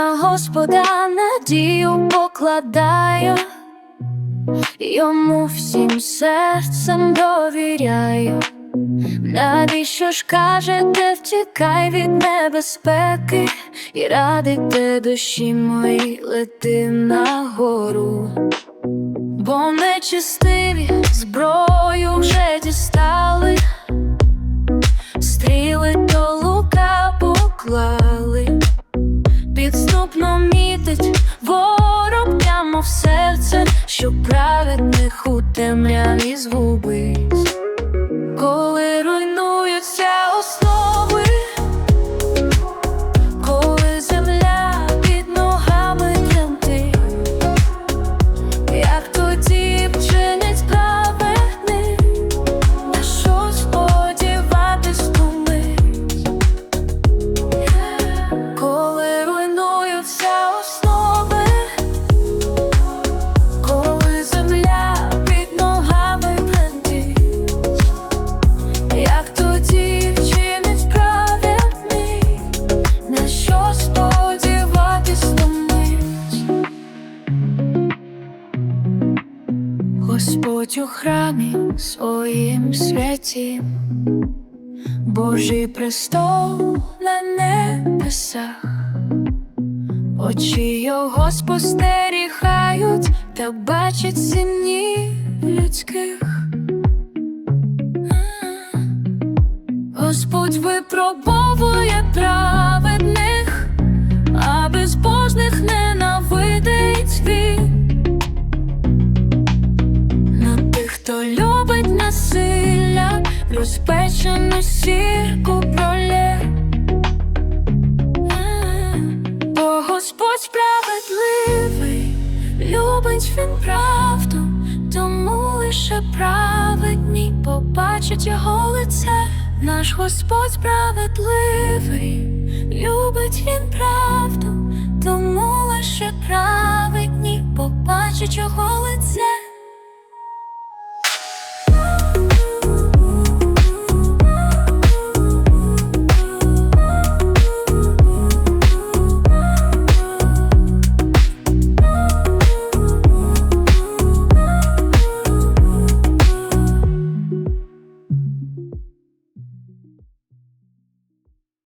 Господа надію покладаю, йому всім серцем довіряю. Навіщо ж кажете, втікай від небезпеки, і радите душі мої лети нагору, бо нечистиві зброю вже дістали, стріли до лука поклали, праведних у темряві згубить. Господь у храмі своїм святім, Божий престол на небесах, очі його спостерігають та бачать сім'ї людських. Господь випробовує праведних, розпечену сірку пролє. Бо Господь справедливий, любить він правду, тому лише праведні побачать його лице. Наш Господь справедливий, любить він правду, тому лише праведні побачать його лице.